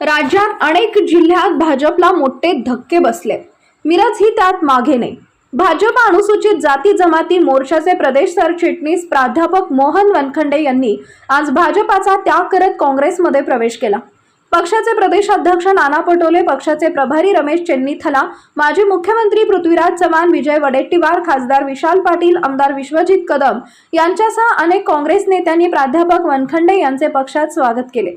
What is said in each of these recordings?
राज्यात अनेक जिल्ह्यात भाजपला मोठे धक्के बसले. मिरज ही त्यात मागे नाही. भाजप अनुसूचित जाती जमाती मोर्चाचे प्रदेश सरचिटणीस प्राध्यापक मोहन वनखंडे यांनी आज भाजपाचा त्याग करत काँग्रेसमध्ये प्रवेश केला. पक्षाचे प्रदेशाध्यक्ष नाना पटोले पक्षाचे प्रभारी रमेश चेन्नीथला माजी मुख्यमंत्री पृथ्वीराज चव्हाण विजय वडेट्टीवार खासदार विशाल पाटील आमदार विश्वजित कदम यांच्यासह अनेक काँग्रेस नेत्यांनी प्राध्यापक वनखंडे यांचे पक्षात स्वागत केले.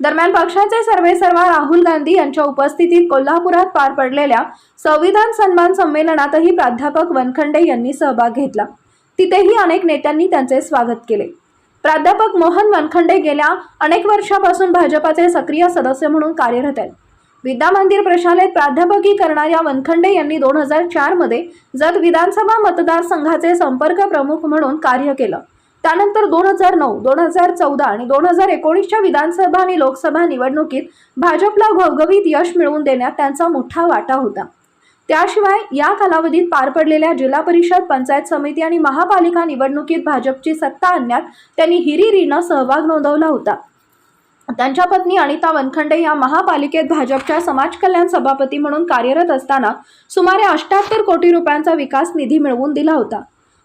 दरम्यान पक्षाचे सर्वेसर्वा राहुल गांधी यांच्या उपस्थितीत कोल्हापुरात पार पडलेल्या संविधान सन्मान संमेलनातही प्राध्यापक वनखंडे यांनी सहभाग घेतला. तिथेही अनेक नेत्यांनी त्यांचे स्वागत केले. प्राध्यापक मोहन वनखंडे गेल्या अनेक वर्षापासून भाजपाचे सक्रिय सदस्य म्हणून कार्यरत आहेत. विद्या मंदिर प्रशालेत प्राध्यापकी करणाऱ्या वनखंडे यांनी दोन हजार चारमध्ये जत विधानसभा मतदारसंघाचे संपर्क प्रमुख म्हणून कार्य केलं. त्यानंतर दोन हजार नऊ दोन हजार चौदा आणि दोन हजार एकोणीसच्या विधानसभा आणि लोकसभा निवडणुकीत भाजपला घवघवीत यश मिळवून देण्यात त्यांचा मोठा वाटा होता. त्याशिवाय या कालावधीत पार पडलेल्या जिल्हा परिषद पंचायत समिती आणि महापालिका निवडणुकीत भाजपची सत्ता आणण्यात त्यांनी हिरिरीनं सहभाग नोंदवला होता. त्यांच्या पत्नी अनिता वनखंडे या महापालिकेत भाजपच्या समाज कल्याण सभापती म्हणून कार्यरत असताना सुमारे अष्ट्याहत्तर कोटी रुपयांचा विकास निधी मिळवून दिला होता.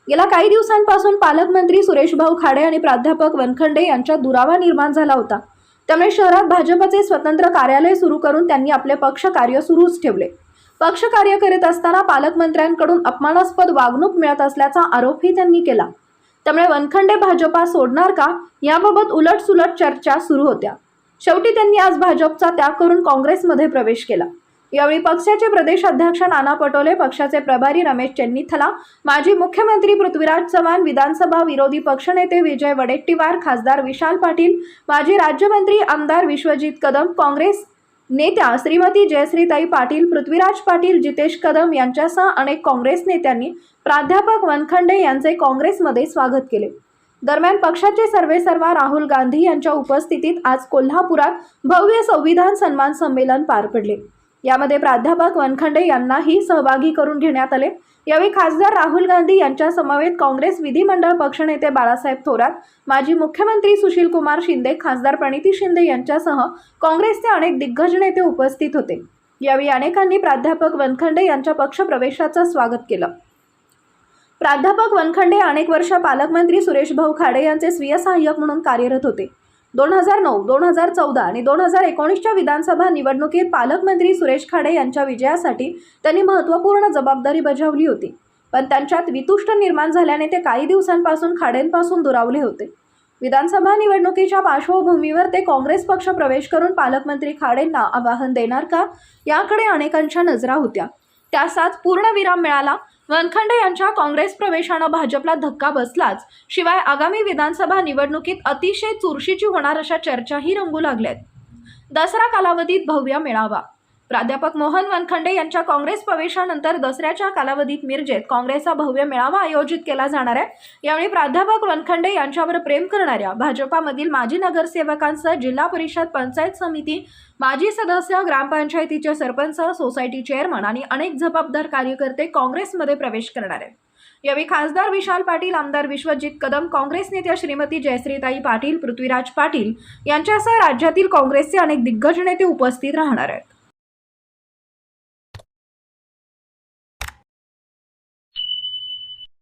गेल्या काही दिवसांपासून पालकमंत्री सुरेशभाऊ खाडे आणि प्राध्यापक वनखंडे यांच्यात दुरावा निर्माण झाला होता. त्यामुळे शहरात भाजपचे स्वतंत्र कार्यालय सुरू करून त्यांनी आपले पक्ष कार्य सुरूच ठेवले. पक्ष कार्य करीत असताना पालकमंत्र्यांकडून अपमानास्पद वागणूक मिळत असल्याचा आरोपही त्यांनी केला. त्यामुळे वनखंडे भाजपा सोडणार का? याबाबत उलटसुलट चर्चा सुरू होत्या. शेवटी त्यांनी आज भाजपचा त्याग करून काँग्रेसमध्ये प्रवेश केला. यावेळी पक्षाचे प्रदेशाध्यक्ष नाना पटोले पक्षाचे प्रभारी रमेश चेन्नीथला माजी मुख्यमंत्री पृथ्वीराज चव्हाण विधानसभा विरोधी पक्षनेते विजय वडेट्टीवार खासदार विशाल पाटील माजी राज्यमंत्री आमदार विश्वजित कदम काँग्रेस नेत्या श्रीमती जयश्रीताई पाटील पृथ्वीराज पाटील जितेश कदम यांच्यासह अनेक काँग्रेस नेत्यांनी प्राध्यापक वनखंडे यांचे काँग्रेसमध्ये स्वागत केले. दरम्यान पक्षाचे सर्वेसर्वा राहुल गांधी यांच्या उपस्थितीत आज कोल्हापुरात भव्य संविधान सन्मान संमेलन पार पडले. यामध्ये प्राध्यापक वनखंडे यांनाही सहभागी करून घेण्यात आले. यावेळी खासदार राहुल गांधी यांच्या समवेत काँग्रेस विधिमंडळ पक्षनेते बाळासाहेब थोरात माजी मुख्यमंत्री सुशील कुमार शिंदे खासदार प्रणिती शिंदे यांच्यासह काँग्रेसचे अनेक दिग्गज नेते उपस्थित होते. यावेळी अनेकांनी प्राध्यापक वनखंडे यांच्या पक्षप्रवेशाचं स्वागत केलं. प्राध्यापक वनखंडे अनेक वर्ष पालकमंत्री सुरेश भाऊ खाडे यांचे स्वीय सहाय्यक म्हणून कार्यरत होते. दोन हजार नऊ दोन हजार चौदा आणि दोन हजार एकोणीसच्या विधानसभा निवडणुकीत पालकमंत्री सुरेश खाडे यांच्या विजयासाठी त्यांनी महत्त्वपूर्ण जबाबदारी बजावली होती. पण त्यांच्यात वितुष्ट निर्माण झाल्याने ते काही दिवसांपासून खाडेंपासून दुरावले होते. विधानसभा निवडणुकीच्या पार्श्वभूमीवर ते काँग्रेस पक्ष प्रवेश करून पालकमंत्री खाडेंना आवाहन देणार का? याकडे अनेकांच्या नजरा होत्या. त्यासाच पूर्णविराम मिळाला वनखंडे यांच्या काँग्रेस प्रवेशानं भाजपला धक्का बसलाच. शिवाय आगामी विधानसभा निवडणुकीत अतिशय चुरशीची होणार अशा चर्चाही रंगू लागल्यात. दसरा कालावधीत भव्य मेळावा प्राध्यापक मोहन वनखंडे यांच्या काँग्रेस प्रवेशानंतर दसऱ्याच्या कालावधीत मिरजेत काँग्रेसचा भव्य मेळावा आयोजित केला जाणार आहे. यावेळी प्राध्यापक वनखंडे यांच्यावर प्रेम करणाऱ्या भाजपामधील माजी नगरसेवकांसह जिल्हा परिषद पंचायत समिती माजी सदस्य ग्रामपंचायतीचे सरपंच सोसायटी चेअरमन आणि अनेक जबाबदार कार्यकर्ते काँग्रेसमध्ये प्रवेश करणार आहेत. यावेळी खासदार विशाल पाटील आमदार विश्वजित कदम काँग्रेस नेत्या श्रीमती जयश्रीताई पाटील पृथ्वीराज पाटील यांच्यासह राज्यातील काँग्रेसचे अनेक दिग्गज नेते उपस्थित राहणार आहेत.